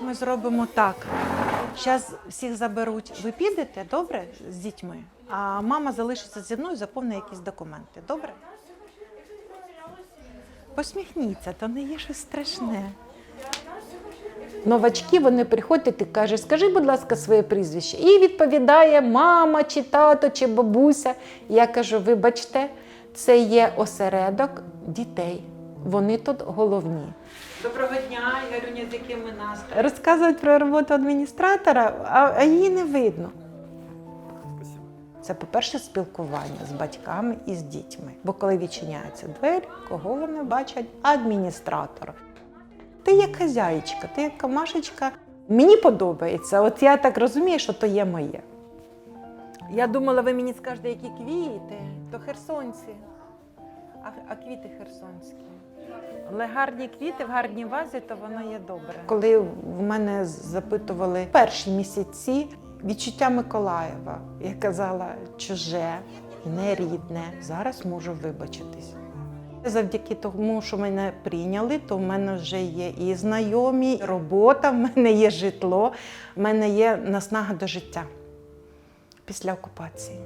Ми зробимо так. Зараз всіх заберуть. Ви підете, добре, з дітьми, а мама залишиться зі мною, заповнить якісь документи. Добре? Посміхніться, то не є щось страшне. Новачки вони приходять і кажуть, скажи, будь ласка, своє прізвище. І відповідає мама, чи тато, чи бабуся. Я кажу, вибачте, це є осередок дітей. Вони тут головні. Доброго дня, Ігорюня, з яким ми нас розказують про роботу адміністратора, а, її не видно. Це, по-перше, спілкування з батьками і з дітьми. Бо коли відчиняються двері, кого вони бачать? Адміністратора. Ти як хазяїчка, ти як камашечка. Мені подобається. От я так розумію, що то є моє. Я думала, ви мені скажете, які квіти, то херсонці. А, а квіти херсонські. Але гарні квіти в гарній вазі, то воно є добре. Коли в мене запитували перші місяці відчуття Миколаєва, я казала чуже, нерідне. Зараз можу вибачитись. Завдяки тому, що мене прийняли, то в мене вже є і знайомі, і робота, в мене є житло, в мене є наснага до життя після окупації.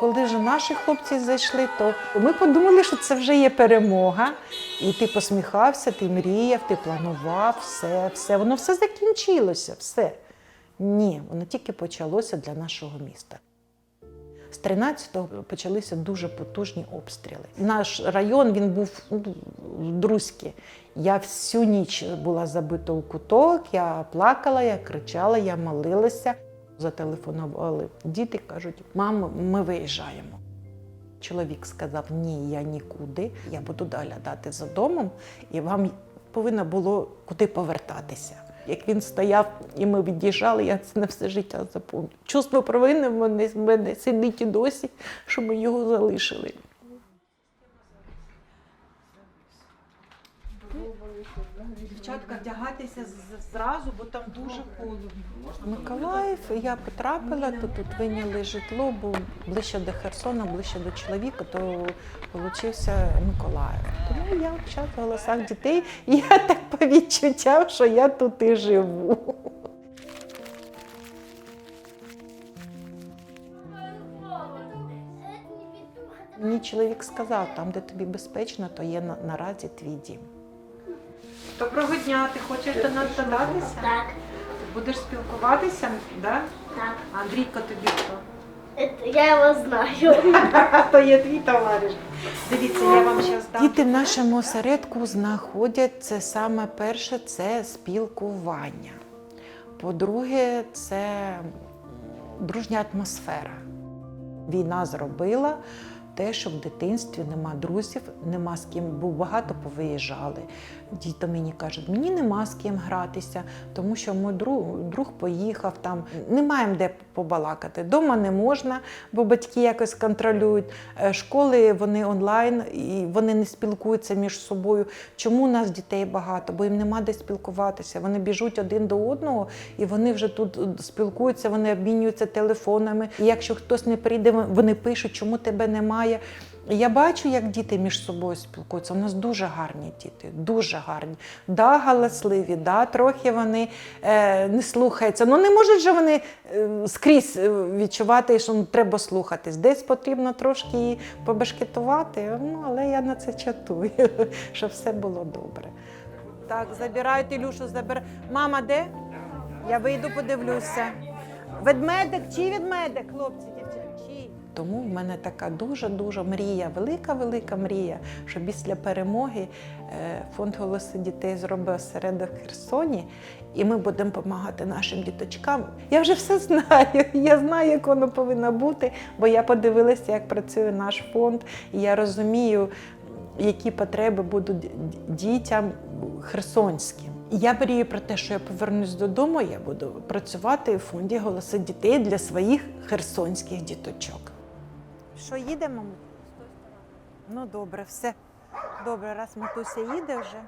Коли вже наші хлопці зайшли, то ми подумали, що це вже є перемога. І ти посміхався, ти мріяв, ти планував, все, все. Воно все закінчилося, все. Ні, воно тільки почалося для нашого міста. З 13-го почалися дуже потужні обстріли. Наш район він був ну, друзький. Я всю ніч була забита у куток, я плакала, я кричала, я молилася. Зателефонували діти, кажуть, мамо, ми виїжджаємо. Чоловік сказав: Ні, я нікуди. Я буду доглядати за домом, і вам повинно було куди повертатися. Як він стояв і ми від'їжджали, я це на все життя запомню. Чувство провини в мене, в мене сидить і досі, що ми його залишили. Дівчатка, вдягатися зразу, бо там дуже холодно. Миколаїв, я потрапила, то тут вийняли житло, бо ближче до Херсона, ближче до чоловіка, то получився Миколаїв. Тому я зараз в голосах дітей, і я так по відчуттям, що я тут і живу. Мені чоловік сказав, там, де тобі безпечно, то є на- наразі твій дім. Доброго дня, ти хочеш до нас додатися? Так, Будеш спілкуватися, да? так. Андрійко тобі хто? Я его знаю. То є твій товариш. Дивіться, я вам зараз дам. Діти в нашому осередку знаходять це саме перше це спілкування. По-друге, це дружня атмосфера. Війна зробила те, що в дитинстві нема друзів, нема з ким, бо багато повиїжджали. Діти мені кажуть, мені нема з ким гратися, тому що мій друг, друг поїхав там. Не маємо де побалакати. Дома не можна, бо батьки якось контролюють. Е, Школи вони онлайн і вони не спілкуються між собою. Чому у нас дітей багато? Бо їм нема де спілкуватися. Вони біжуть один до одного і вони вже тут е, спілкуються, вони обмінюються телефонами. І якщо хтось не прийде, вони пишуть, чому тебе немає. Я бачу, як діти між собою спілкуються. У нас дуже гарні діти, дуже гарні. Да, галасливі, да, трохи вони е, не слухаються. Ну не можуть же вони е, скрізь е, відчувати, що ну, треба слухатись. Десь потрібно трошки її побешкетувати, ну, але я на це чатую, щоб все було добре. Так, забирають Ілюшу, забирай. Мама, де? Я вийду, подивлюся. Ведмедик чи ведмедик, хлопці? Тому в мене така дуже-дуже мрія, велика-велика мрія, що після перемоги е, фонд голоси дітей зробить осередок в Херсоні, і ми будемо допомагати нашим діточкам. Я вже все знаю. Я знаю, як воно повинно бути, бо я подивилася, як працює наш фонд, і я розумію, які потреби будуть дітям херсонським. Я мрію про те, що я повернусь додому, я буду працювати в фонді голоси дітей для своїх херсонських діточок. Що їдемо? Ну добре, все. Добре, раз Матуся їде вже,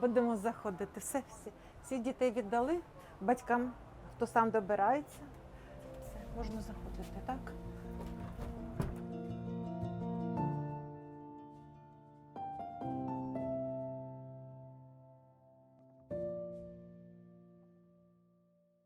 будемо заходити. Все, всі, всі дітей віддали батькам, хто сам добирається. Все, можна заходити, так?